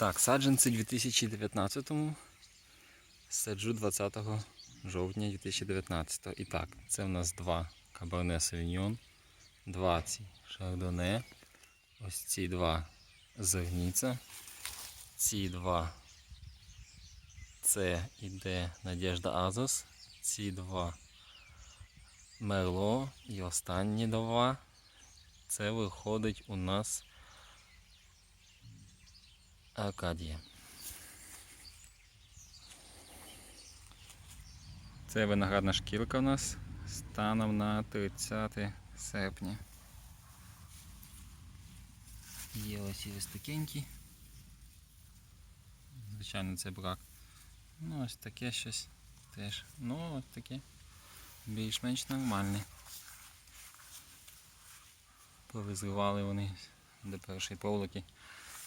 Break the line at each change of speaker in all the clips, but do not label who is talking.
Так, саджанці 2019-му. Саджу 20 жовтня 2019. І так, це в нас два Cabernet Sauvignon, два ці Chardonnay, ось ці два зерніця, ці два це іде Надежда Азос, ці два Мерло і останні два. Це виходить у нас Аркадія. Це виноградна шкірка у нас станом на 30 серпня. Є ось і ось такенькі. Звичайно, це брак. Ну, ось таке щось теж. Ну, ось таке більш-менш нормальне. Повизривали вони до першої проволоки.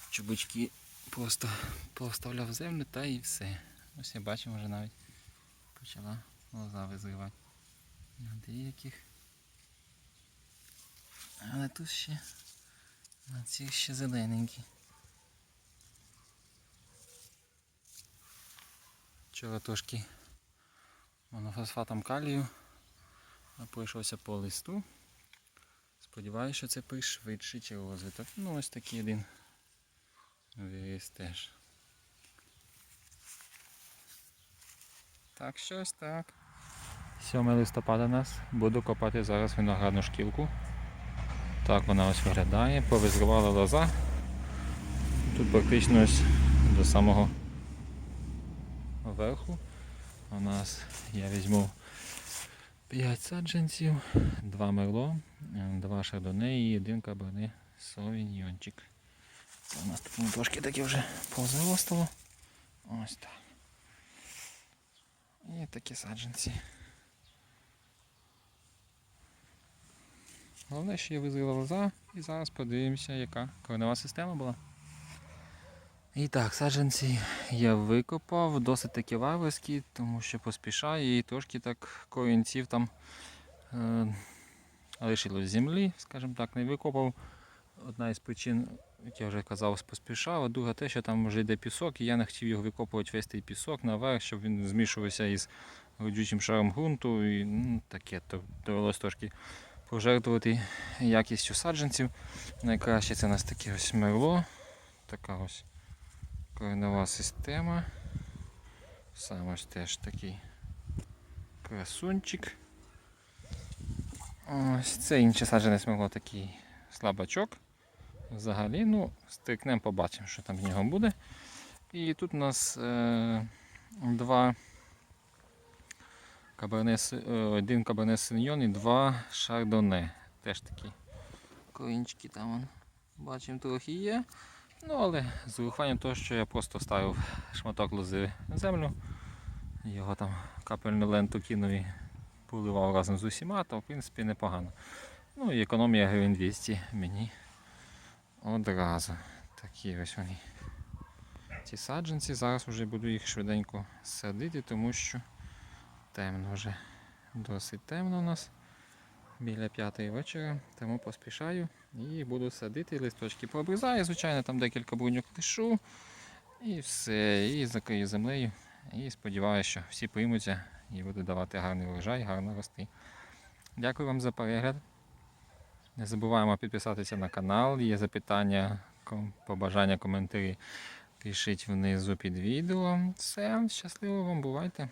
Чубучки просто поставляв землю та і все. Ось я бачимо вже навіть почала лоза визривати. На деяких. Але тут ще на цих ще зелененькі. Вчора трошки монофосфатом калію пройшовся по листу. Сподіваюся, що це пришвидшить розвиток. Ну ось такий один виріс теж. Так, щось так. 7 листопада нас. Буду копати зараз виноградну шкілку. Так вона ось виглядає. Повизривала лоза. Тут практично ось до самого верху. У нас я візьму 5 саджанців, 2 мерло, 2 шардоне і один каберне совіньйончик. У нас тут трошки таке вже позростало. Ось так. І такі саджанці. Головне, що я визріла лоза і зараз подивимося, яка коренева система була. І так, саджанці я викопав, досить таки варварські, тому що поспішаю і трошки так корінців там е, лишилось землі, скажімо так, не викопав. Одна із причин, як я вже казав, поспішав, а друга те, що там вже йде пісок, і я не хотів його викопувати весь той пісок наверх, щоб він змішувався із родючим шаром ґрунту. І ну, таке, то довелося трошки пожертвувати якістю саджанців. Найкраще це у нас таке ось мерло. Така ось коренова система. Саме ж теж такий красунчик. Ось це інше саджанець могло такий слабачок. Взагалі, ну, стрикнемо, побачимо, що там в нього буде. І тут у нас е, два каберне, е, один каберне синьйон і два шардоне. Теж такі корінчики там вон, бачимо трохи є. Ну, але з урахуванням того, що я просто ставив шматок лози на землю, його там капельну ленту кинув і поливав разом з усіма, то в принципі непогано. Ну і економія гривень 200 мені одразу. Такі ось вони. Ці саджанці. Зараз вже буду їх швиденько садити, тому що темно вже. Досить темно у нас. Біля п'ятої вечора, тому поспішаю і буду садити, листочки пообрізаю, звичайно, там декілька бруньок лишу. І все, і закрию землею. І сподіваюся, що всі приймуться і буду давати гарний врожай, гарно рости. Дякую вам за перегляд. Не забуваємо підписатися на канал. Є запитання, побажання, коментарі. Пишіть внизу під відео. Все, щасливо вам, бувайте!